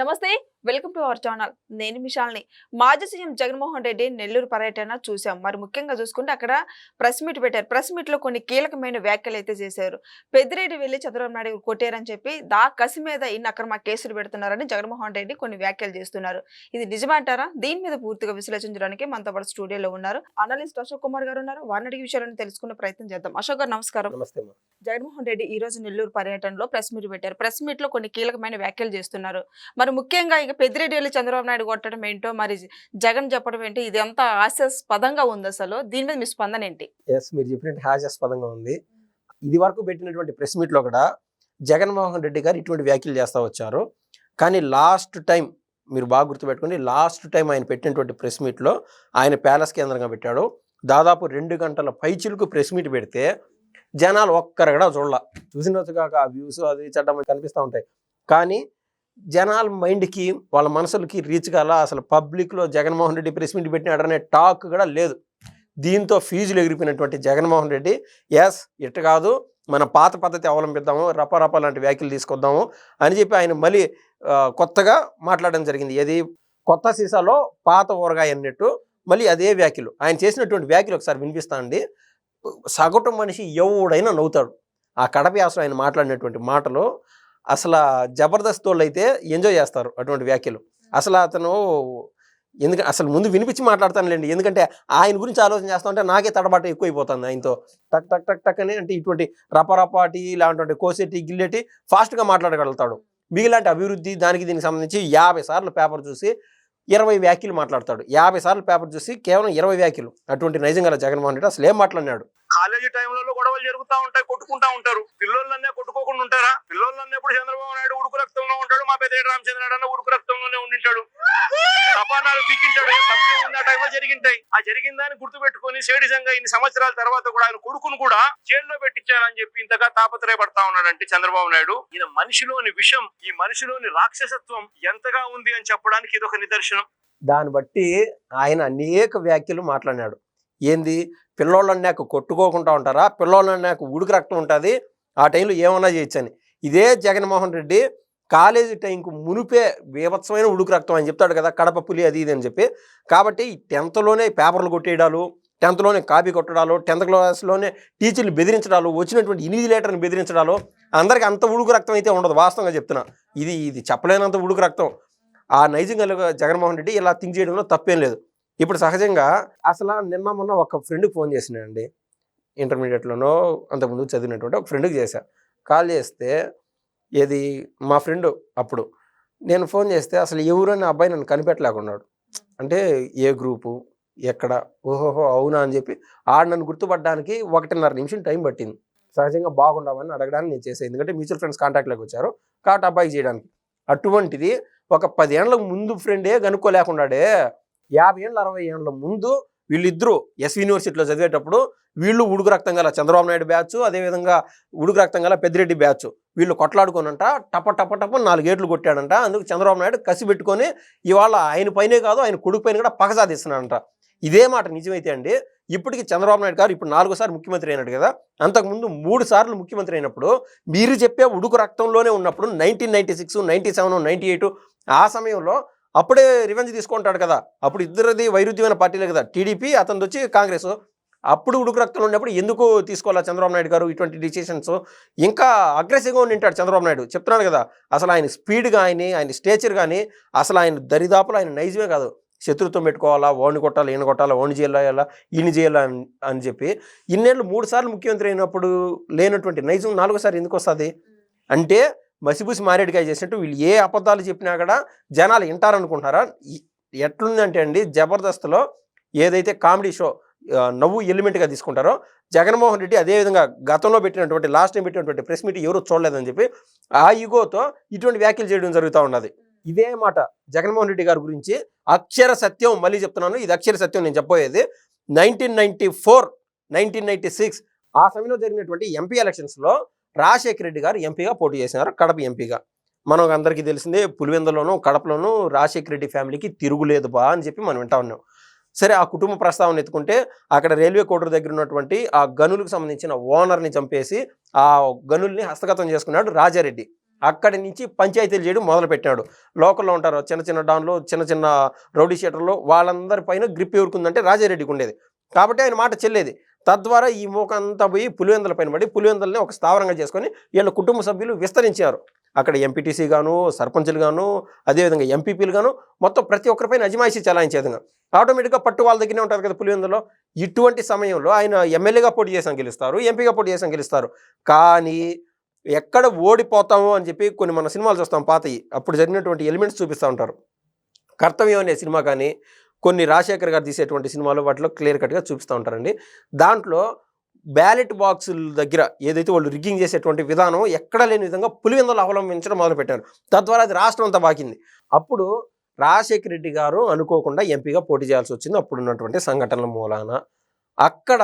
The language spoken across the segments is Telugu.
నమస్తే వెల్కమ్ టు అవర్ ఛానల్. నేను మిషాల్ని మాజీ సీఎం జగన్మోహన్ రెడ్డి నెల్లూరు పర్యటన చూసాం మరి ముఖ్యంగా చూసుకుంటే అక్కడ ప్రెస్ మీట్ పెట్టారు. ప్రెస్ మీట్లో కొన్ని కీలకమైన వ్యాఖ్యలు అయితే చేశారు. పెద్దిరెడ్డి వెళ్ళి చంద్రబాబు నాయుడు కొట్టారని చెప్పి దా కసి మీద ఇన్ని అక్రమ కేసులు పెడుతున్నారని జగన్మోహన్ రెడ్డి కొన్ని వ్యాఖ్యలు చేస్తున్నారు. ఇది నిజమంటారా దీని మీద పూర్తిగా విశ్లేషించడానికి మనతో పాటు స్టూడియోలో ఉన్నారు. అనలిస్ట్ అశోక్ కుమార్ గారు ఉన్నారు. వారిని అడిగి విషయాలను తెలుసుకునే ప్రయత్నం చేద్దాం. అశోక్ గారు నమస్కారం. జగన్మోహన్ రెడ్డి ఈ రోజు నెల్లూరు పర్యటనలో ప్రెస్ మీట్ పెట్టారు. ప్రెస్ మీట్లో కొన్ని కీలకమైన వ్యాఖ్యలు చేస్తున్నారు. మరి ముఖ్యంగా ఇంకా పెద్దిరెడ్డి వెళ్ళి చంద్రబాబు నాయుడు కొట్టడం ఏంటో మరి జగన్ చెప్పడం ఏంటో ఇది అంత హాస్యాస్పదంగా ఉంది అసలు. దీని మీద మీ స్పందన ఏంటి? ఎస్ మీరు చెప్పినట్టు హాస్యాస్పదంగా ఉంది. ఇది వరకు పెట్టినటువంటి ప్రెస్ మీట్లో కూడా జగన్మోహన్ రెడ్డి గారు ఇటువంటి వ్యాఖ్యలు చేస్తూ వచ్చారు. కానీ లాస్ట్ టైం మీరు బాగా గుర్తుపెట్టుకోండి లాస్ట్ టైం ఆయన పెట్టినటువంటి ప్రెస్ మీట్లో ఆయన ప్యాలెస్ కేంద్రంగా పెట్టాడు. దాదాపు రెండు గంటల పైచిలకు ప్రెస్ మీట్ పెడితే జనాలు ఒక్కరు కూడా చూడాల. చూసినట్టు కాక ఆ వ్యూస్ అది చట్టం కనిపిస్తూ ఉంటాయి. కానీ జనాల మైండ్కి వాళ్ళ మనసులకి రీచ్ కాల అసలు పబ్లిక్లో జగన్మోహన్ రెడ్డి ప్రెస్ మీట్ పెట్టినాడనే టాక్ కూడా లేదు. దీంతో ఫీజులు ఎగిరిపోయినటువంటి జగన్మోహన్ రెడ్డి ఎస్ ఇట్ట కాదు మన పాత పద్ధతి అవలంబిద్దాము రపరప లాంటి వ్యాఖ్యలు తీసుకొద్దాము అని చెప్పి ఆయన మళ్ళీ కొత్తగా మాట్లాడడం జరిగింది. ఏది? కొత్త సీసాలో పాత ఊరగాయ అన్నట్టు మళ్ళీ అదే వ్యాఖ్యలు. ఆయన చేసినటువంటి వ్యాఖ్యలు ఒకసారి వినిపిస్తానండి సగటు మనిషి ఎవడైనా నవ్వుతాడు. ఆ కడప యాసలో ఆయన మాట్లాడినటువంటి మాటలు అసలు జబర్దస్త్ వాళ్ళు అయితే ఎంజాయ్ చేస్తారు అటువంటి వ్యాఖ్యలు. అసలు అతను ఎందుకంటే అసలు ముందు వినిపించి మాట్లాడతానులేండి. ఎందుకంటే ఆయన గురించి ఆలోచన చేస్తా ఉంటే నాకే తడబాటు ఎక్కువైపోతుంది ఆయనతో. టక్ టక్ టక్ టక్ అని అంటే ఇటువంటి రపరపాటి ఇలాంటి కోసేటి గిల్లెటి ఫాస్ట్గా మాట్లాడగలుగుతాడు. మిగిలాంటి అభివృద్ధి దానికి దీనికి సంబంధించి యాభై సార్లు పేపర్ చూసి ఇరవై వ్యాఖ్యలు మాట్లాడతాడు. యాభై సార్లు పేపర్ చూసి కేవలం ఇరవై వ్యాఖ్యలు. అటువంటి నైజంగా జగన్మోహన్ రెడ్డి అసలు ఏం మాట్లాడినాడు. కాలేజీ టైంలలో గొడవలు జరుగుతూ ఉంటాయి కొట్టుకుంటా ఉంటారు. పిల్లోళ్ళన్నే కొట్టుకోకుండా ఉంటారా? పిల్లోళ్ళన్నప్పుడు చంద్రబాబు నాయుడు ఉడుకు రక్తంలో ఉంటాడు? మా పెద్ద రామచంద్రనాయుడు అన్న ఉడుకు రక్తంలోనే ఉండింటాడు. తపానాలు పీకించాడు ఏం తప్పే ఉంది? ఆ టైంలో జరిగింటాయి. ఆ జరిగిన దాన్ని గుర్తు పెట్టుకుని సేడిజంగా ఇన్ని సంవత్సరాల తర్వాత కూడా ఆయన కొడుకును కూడా జైల్లో పెట్టించారని చెప్పి ఇంతగా తాపత్రయపడతా ఉన్నాడంటే చంద్రబాబు నాయుడు. ఈయన మనిషిలోని విషం ఈ మనిషిలోని రాక్షసత్వం ఎంతగా ఉంది అని చెప్పడానికి ఇదొక నిదర్శనం. దాన్ని బట్టి ఆయన అనేక వ్యాఖ్యలు మాట్లాడినాడు. ఏంది? పిల్లోళ్ళన్నాక కొట్టుకోకుండా ఉంటారా? పిల్లోళ్ళన్నాక ఉడుకు రక్తం ఉంటుంది. ఆ టైంలో ఏమన్నా చేయొచ్చని. ఇదే జగన్మోహన్ రెడ్డి కాలేజీ టైంకు మునిపే బీభత్సమైన ఉడుకు రక్తం అని చెప్తాడు కదా కడప పులి అది ఇది అని చెప్పి. కాబట్టి టెన్త్లోనే పేపర్లు కొట్టేయడాలు టెన్త్లోనే కాపీ కొట్టడాలు టెన్త్ క్లాస్లోనే టీచర్లు బెదిరించడాలు వచ్చినటువంటి ఇన్విజిలేటర్ని బెదిరించడాలు అందరికీ అంత ఉడుకు రక్తం అయితే ఉండదు వాస్తవంగా చెప్తున్నా. ఇది ఇది చెప్పలేనంత ఉడుకు రక్తం. ఆ నైజంగా జగన్మోహన్ రెడ్డి ఇలా థింక్ చేయడంలో తప్పేం లేదు. ఇప్పుడు సహజంగా అసలు నిన్న మొన్న ఒక ఫ్రెండ్కి ఫోన్ చేసినానండి. ఇంటర్మీడియట్లోనో అంతకుముందు చదివినటువంటి ఒక ఫ్రెండ్కి చేశా. కాల్ చేస్తే ఏది? మా ఫ్రెండ్ అప్పుడు. నేను ఫోన్ చేస్తే అసలు ఎవరని అబ్బాయి నన్ను కనిపెట్టలేకున్నాడు. అంటే ఏ గ్రూపు ఎక్కడ? ఓహోహో అవునా అని చెప్పి ఆడ నన్ను గుర్తుపడడానికి ఒకటిన్నర నిమిషం టైం పట్టింది. సహజంగా బాగుండమని అడగడానికి నేను చేసాను ఎందుకంటే మ్యూచువల్ ఫ్రెండ్స్ కాంటాక్ట్లోకి వచ్చారు. కాబట్టి అబ్బాయికి చేయడానికి. అటువంటిది ఒక పదేళ్ళ ముందు ఫ్రెండే కనుక్కోలేకుండాడే యాభై ఏళ్ళ అరవై ఏళ్ళ ముందు వీళ్ళిద్దరూ ఎస్ యూనివర్సిటీలో చదివేటప్పుడు వీళ్ళు ఉడుకు రక్తం గల చంద్రబాబు నాయుడు బ్యాచ్ అదేవిధంగా ఉడుకు రక్తం గల పెద్దిరెడ్డి బ్యాచ్. వీళ్ళు కొట్లాడుకోనంట టప టప టప నాలుగేట్లు కొట్టాడంట. అందుకు చంద్రబాబు నాయుడు కసి పెట్టుకొని ఇవాళ ఆయన పైనే కాదు ఆయన కొడుకు పైన కూడా పగ సాధిస్తున్నాడంట. ఇదే మాట నిజమైతే అండి ఇప్పటికి చంద్రబాబు నాయుడు గారు ఇప్పుడు నాలుగోసారి ముఖ్యమంత్రి అయినాడు కదా అంతకుముందు మూడు సార్లు ముఖ్యమంత్రి అయినప్పుడు మీరు చెప్పే ఉడుకు రక్తంలోనే ఉన్నప్పుడు nineteen ninety six ninety seven ninety eight ఆ సమయంలో అప్పుడే రివెంజ్ తీసుకుంటాడు కదా. అప్పుడు ఇద్దరిది వైరుధ్యమైన పార్టీలే కదా. టీడీపీ అతనిది వచ్చి కాంగ్రెస్. అప్పుడు ఉడుకు రక్తంలో ఉన్నప్పుడు ఎందుకు తీసుకోవాలా చంద్రబాబు నాయుడు గారు ఇటువంటి డిసిషన్స్ ఇంకా అగ్రెసివ్గా ఉండింటాడు చంద్రబాబు నాయుడు. చెప్తున్నాడు కదా అసలు ఆయన స్పీడ్ కానీ ఆయన స్టేచర్ కానీ అసలు ఆయన దరిదాపులు ఆయన నైజమే కాదు. శత్రుత్వం పెట్టుకోవాలా ఓడిని కొట్టాలి ఈయన కొట్టాలా ఓడిని చేయాలా ఈయన చేయాలా అని చెప్పి ఇన్నేళ్ళు మూడు సార్లు ముఖ్యమంత్రి అయినప్పుడు లేనటువంటి నైజం నాలుగోసారి ఎందుకు వస్తుంది? అంటే మసిపూసి మారేడుకాయ చేసినట్టు వీళ్ళు ఏ అబద్ధాలు చెప్పినా కూడా జనాలు వింటారనుకుంటారా ఎట్లుందంటే అండి జబర్దస్త్లో ఏదైతే కామెడీ షో నవ్వు ఎలిమెంట్గా తీసుకుంటారో జగన్మోహన్ రెడ్డి అదేవిధంగా గతంలో పెట్టినటువంటి లాస్ట్ టైం పెట్టినటువంటి ప్రెస్ మీట్ ఎవరు చూడలేదని చెప్పి ఆ యుగోతో ఇటువంటి వ్యాఖ్యలు చేయడం జరుగుతూ ఉన్నది. ఇదే మాట జగన్మోహన్ రెడ్డి గారి గురించి అక్షర సత్యం మళ్ళీ చెప్తున్నాను. ఇది అక్షర సత్యం నేను చెప్పబోయేది. Nineteen ninety four nineteen ninety six ఆ సమయంలో జరిగినటువంటి ఎంపీ ఎలక్షన్స్లో రాజశేఖర రెడ్డి గారు ఎంపీగా పోటీ చేసినారు కడప ఎంపీగా. మనం అందరికీ తెలిసిందే పులివెందులోనూ కడపలోనూ రాజశేఖర రెడ్డి ఫ్యామిలీకి తిరుగులేదు బా అని చెప్పి మనం వింటా ఉన్నాం. సరే ఆ కుటుంబ ప్రస్తావన ఎత్తుకుంటే అక్కడ రైల్వే కోటర్ దగ్గర ఉన్నటువంటి ఆ గనులకు సంబంధించిన ఓనర్ని చంపేసి ఆ గనుల్ని హస్తగతం చేసుకున్నాడు రాజారెడ్డి. అక్కడి నుంచి పంచాయతీలు చేయడం మొదలుపెట్టాడు. లోకల్లో ఉంటారు చిన్న చిన్న డాన్లో చిన్న చిన్న రౌడీ షీటర్లో వాళ్ళందరి పైన గ్రిప్ ఎవరుకుందంటే రాజారెడ్డికి ఉండేది. కాబట్టి ఆయన మాట చెల్లేది. తద్వారా ఈ మూక అంతా పోయి పులివెందుల పైన పడి పులివెందులని ఒక స్థావరంగా చేసుకొని వీళ్ళ కుటుంబ సభ్యులు విస్తరించారు. అక్కడ ఎంపీటీసీ గాను సర్పంచులు గాను అదేవిధంగా ఎంపీపీలు గాను మొత్తం ప్రతి ఒక్కరిపైన అజమాయిషీ చలాయించే విధంగా ఆటోమేటిక్గా పట్టు వాళ్ళ దగ్గరే ఉంటుంది కదా పులివెందులో. ఇటువంటి సమయంలో ఆయన ఎమ్మెల్యేగా పోటీ చేసాం గెలుస్తారు ఎంపీగా పోటీ చేసాం గెలుస్తారు. కానీ ఎక్కడ ఓడిపోతాము అని చెప్పి కొన్ని మన సినిమాలు చూస్తాం పాతయి. అప్పుడు జరిగినటువంటి ఎలిమెంట్స్ చూపిస్తూ ఉంటారు. కర్తవ్యం అనే సినిమా కానీ కొన్ని రాజశేఖర్ గారు తీసేటువంటి సినిమాలు వాటిలో క్లియర్ కట్గా చూపిస్తూ ఉంటారండి. దాంట్లో బ్యాలెట్ బాక్సుల దగ్గర ఏదైతే వాళ్ళు రిగ్గింగ్ చేసేటువంటి విధానం ఎక్కడ లేని విధంగా పులివెందులు అవలంబించడం మొదలుపెట్టారు. తద్వారా అది రాష్ట్రం అంతా బాకింది అప్పుడు రాజశేఖర రెడ్డి గారు అనుకోకుండా ఎంపీగా పోటీ చేయాల్సి వచ్చింది. అప్పుడు ఉన్నటువంటి సంఘటనల మూలాన అక్కడ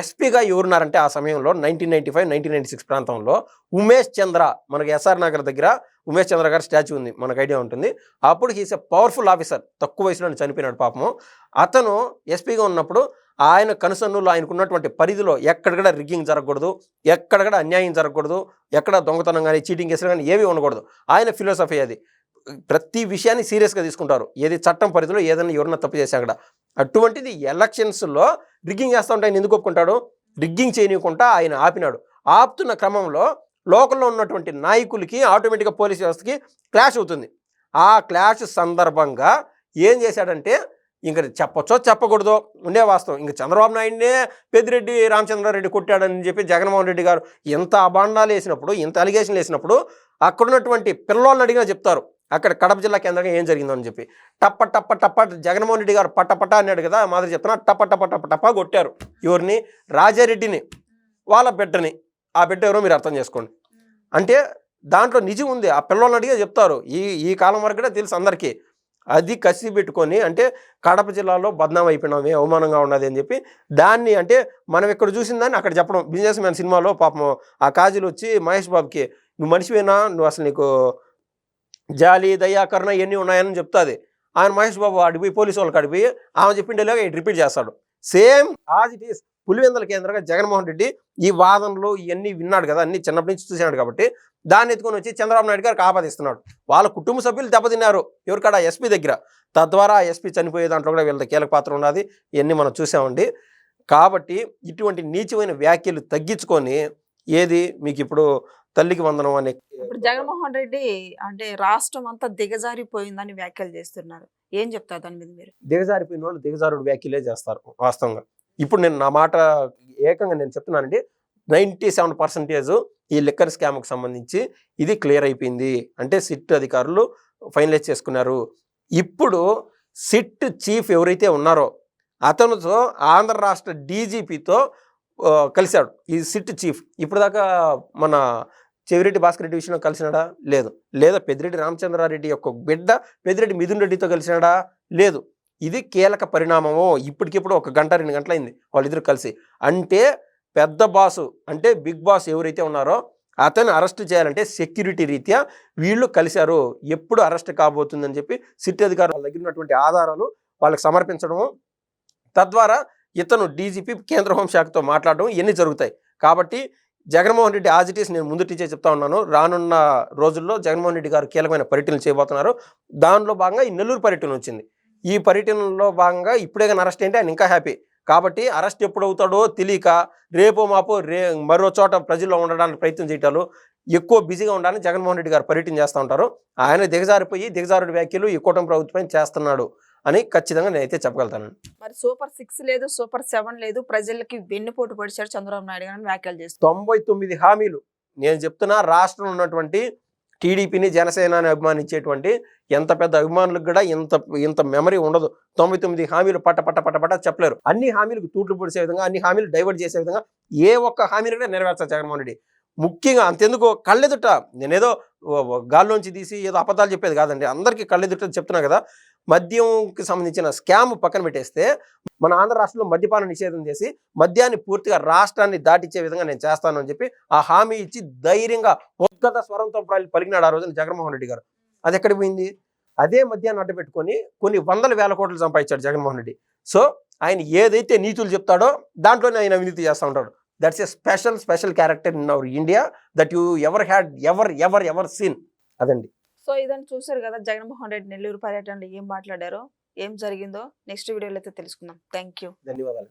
ఎస్పీగా ఎవరున్నారంటే ఆ సమయంలో nineteen ninety five nineteen ninety six ప్రాంతంలో ఉమేష్ చంద్ర మనకి ఎస్ఆర్ నగర్ దగ్గర ఉమేష్ చంద్ర గారి స్టాచ్యూ ఉంది మనకు ఐడియా ఉంటుంది. అప్పుడు హీస్ ఎ పవర్ఫుల్ ఆఫీసర్ తక్కువ వయసులో చనిపోయినాడు పాపము. అతను ఎస్పీగా ఉన్నప్పుడు ఆయన కనుసన్నులు ఆయనకు ఉన్నటువంటి పరిధిలో కూడా రిగ్గింగ్ జరగకూడదు ఎక్కడ కూడా అన్యాయం జరగకూడదు ఎక్కడ దొంగతనం కానీ చీటింగ్ కేసులు కానీ ఏవి ఉండకూడదు. ఆయన ఫిలాసఫీ అది. ప్రతి విషయాన్ని సీరియస్గా తీసుకుంటారు. ఏది చట్టం పరిధిలో ఏదైనా ఎవరన్నా తప్పు చేశా అక్కడ అటువంటిది ఎలక్షన్స్లో రిగ్గింగ్ చేస్తూ ఉంటే ఆయన ఎందుకు ఒప్పుకుంటాడు? రిగ్గింగ్ చేయనీయకుండా ఆయన ఆపినాడు. ఆపుతున్న క్రమంలో లోకల్లో ఉన్నటువంటి నాయకులకి ఆటోమేటిక్గా పోలీస్ వ్యవస్థకి క్లాష్ అవుతుంది. ఆ క్లాష్ సందర్భంగా ఏం చేశాడంటే ఇంక చెప్పచ్చో చెప్పకూడదో ఉండే వాస్తవం. ఇంక చంద్రబాబు నాయుడినే పెద్దిరెడ్డి రామచంద్రారెడ్డి కొట్టాడని చెప్పి జగన్మోహన్ రెడ్డి గారు ఇంత అభాండాలు వేసినప్పుడు ఇంత అలిగేషన్లు వేసినప్పుడు అక్కడ ఉన్నటువంటి పిల్లోళ్ళని అడిగినా చెప్తారు. అక్కడ కడప జిల్లా కేంద్రంగా ఏం జరిగిందో అని చెప్పి. టప్ప టప్ప టప్ప జగన్మోహన్ రెడ్డి గారు పట్ట పట్ట అన్నాడు కదా మాదిరి చెప్తున్నా టప్ప టప్ప టప్ప టప్ప కొట్టారు. ఎవరిని? రాజారెడ్డిని. వాళ్ళ బిడ్డని. ఆ బిడ్డ ఎవరో మీరు అర్థం చేసుకోండి. అంటే దాంట్లో నిజం ఉంది. ఆ పిల్లల్ని అడిగే చెప్తారు. ఈ ఈ కాలం వరకు కూడా తెలుసు అందరికీ. అది కసి పెట్టుకొని అంటే కడప జిల్లాలో బద్నాం అయిపోయినామే అవమానంగా ఉన్నది అని చెప్పి దాన్ని అంటే మనం ఇక్కడ చూసిన దాన్ని అక్కడ చెప్పడం. బిజినెస్ మ్యాన్ సినిమాలో పాపం ఆ కాజీలు వచ్చి మహేష్ బాబుకి నువ్వు మనిషివేనా? నువ్వు అసలు నీకు జాలి దయాకరణ ఇవన్నీ ఉన్నాయని చెప్తాది. ఆయన మహేష్ బాబు అడిపోయి పోలీసు వాళ్ళకి అడిపోయి ఆమె చెప్పిండేలాగా రిపీట్ చేస్తాడు. Same as it is. Pulivendula కేంద్రంగా జగన్మోహన్ రెడ్డి ఈ వాదనలు ఇవన్నీ విన్నాడు కదా అన్ని చిన్నప్పటి నుంచి చూసినాడు కాబట్టి దాన్ని ఎత్తుకొని వచ్చి చంద్రబాబు నాయుడు గారికి ఆపాదిస్తున్నాడు. వాళ్ళ కుటుంబ సభ్యులు దెబ్బతిన్నారు. ఎవరికాడ ఎస్పీ దగ్గర. తద్వారా ఎస్పీ చనిపోయే దాంట్లో కూడా వీళ్ళ కీలక పాత్ర ఉన్నది. ఇవన్నీ మనం చూసామండి. కాబట్టి ఇటువంటి నీచమైన వ్యాఖ్యలు తగ్గించుకొని ఏది మీకు ఇప్పుడు తల్లికి వందనం అనే ఇప్పుడు జగన్మోహన్ రెడ్డి అంటే రాష్ట్రం అంతా దిగజారిపోయిందని వ్యాఖ్యలు చేస్తున్నారు. ఏం చెప్తారు దాని మీద మీరు? దిగజారిపోయిన వాళ్ళు దిగజారుడు వ్యాఖ్యలే చేస్తారు వాస్తవంగా. ఇప్పుడు నేను నా మాట ఏకంగా నేను చెప్తున్నానండి. నైంటీ సెవెన్ పర్సెంటేజ్ ఈ లిక్కర్ స్కామ్కి సంబంధించి ఇది క్లియర్ అయిపోయింది. అంటే సిట్ అధికారులు ఫైనలైజ్ చేసుకున్నారు. ఇప్పుడు సిట్ చీఫ్ ఎవరైతే ఉన్నారో అతనితో ఆంధ్ర రాష్ట్ర డీజీపీతో కలిశాడు. ఈ సిట్ చీఫ్ ఇప్పుడు దాకా మన చెవిరెడ్డి భాస్కర్ రెడ్డి విషయంలో కలిసినాడా? లేదు. లేదా పెద్దిరెడ్డి రామచంద్రారెడ్డి యొక్క బిడ్డ పెద్దిరెడ్డి మిథున్ రెడ్డితో కలిసినాడా? లేదు. ఇది కీలక పరిణామము ఇప్పటికిప్పుడు ఒక గంట రెండు గంటలైంది వాళ్ళిద్దరు కలిసి. అంటే పెద్ద బాసు అంటే బిగ్ బాస్ ఎవరైతే ఉన్నారో అతను అరెస్ట్ చేయాలంటే సెక్యూరిటీ రీత్యా వీళ్ళు కలిశారు. ఎప్పుడు అరెస్ట్ కాబోతుందని చెప్పి సిట్ అధికారులు వాళ్ళ దగ్గర ఉన్నటువంటి ఆధారాలు వాళ్ళకి సమర్పించడము. తద్వారా ఇతను డీజీపీ కేంద్ర హోంశాఖతో మాట్లాడడం ఇవన్నీ జరుగుతాయి. కాబట్టి జగన్మోహన్ రెడ్డి ఆజిటీస్ నేను ముందు టీచర్ చెప్తా ఉన్నాను. రానున్న రోజుల్లో జగన్మోహన్ రెడ్డి గారు కీలకమైన పర్యటనలు చేయబోతున్నారు. దానిలో భాగంగా ఈ నెల్లూరు పర్యటన వచ్చింది. ఈ పర్యటనలో భాగంగా ఇప్పుడే కానీ అరెస్ట్ ఏంటి ఆయన ఇంకా హ్యాపీ. కాబట్టి అరెస్ట్ ఎప్పుడు అవుతాడో తెలియక రేపో మాపో రే మరో చోట ప్రజల్లో ఉండడానికి ప్రయత్నం చేయటాలు ఎక్కువ బిజీగా ఉండాలని జగన్మోహన్ రెడ్డి గారు పర్యటన చేస్తూ ఉంటారు. ఆయన దిగజారిపోయి దిగజారుడి వ్యాఖ్యలు ఈ కూటమి ప్రభుత్వం చేస్తున్నాడు అని ఖచ్చితంగా నేనైతే చెప్పగలుగుతాను మరి సూపర్ సిక్స్ లేదు సూపర్ సెవెన్ లేదు ప్రజలకి వెన్నుపోటు పొడిచాడు చంద్రబాబు నాయుడు గారు వ్యాఖ్యలు చేస్తారు తొంభై తొమ్మిది హామీలు. నేను చెప్తున్నా రాష్ట్రంలో ఉన్నటువంటి టీడీపీని జనసేనని అభిమానించేటువంటి ఎంత పెద్ద అభిమానులకు కూడా ఇంత ఇంత మెమరీ ఉండదు. తొంభై తొమ్మిది హామీలు పట్ట పట్ట పట్ట పట్ట చెప్పలేరు. అన్ని హామీలకు తూట్లు పొడిసే విధంగా అన్ని హామీలు డైవర్ట్ చేసే విధంగా ఏ ఒక్క హామీని కూడా నెరవేర్చారు జగన్మోహన్ రెడ్డి. ముఖ్యంగా అంతెందుకు కళ్ళెదుట నేనేదో గాల్లోంచి తీసి ఏదో అబద్ధాలు చెప్పేది కాదండి. అందరికీ కళ్ళెదుట చెప్తున్నా కదా. మద్యంకి సంబంధించిన స్కామ్ పక్కన పెట్టేస్తే మన ఆంధ్ర రాష్ట్రంలో మద్యపాన నిషేధం చేసి మద్యాన్ని పూర్తిగా రాష్ట్రాన్ని దాటిచ్చే విధంగా నేను చేస్తాను అని చెప్పి ఆ హామీ ఇచ్చి ధైర్యంగా ఉద్గత స్వరంతో పలికినాడు ఆ రోజున జగన్మోహన్ రెడ్డి గారు. అది ఎక్కడికి పోయింది? అదే మద్యాన్ని అడ్డపెట్టుకొని కొన్ని వందల వేల కోట్లు సంపాదించాడు జగన్మోహన్ రెడ్డి. సో ఆయన ఏదైతే నీతులు చెప్తాడో దాంట్లోనే ఆయన అవినీతి చేస్తూ ఉంటాడు. That's a special special character in our India that you ever had ever ever ever seen అదండి. సో ఇదని చూసారు కదా జగన్మోహన్ రెడ్డి నెల్లూరు పర్యటనలో ఏం మాట్లాడారో ఏం జరిగిందో నెక్స్ట్ వీడియోలో అయితే తెలుసుకుందాం. థ్యాంక్ యూ ధన్యవాదాలు.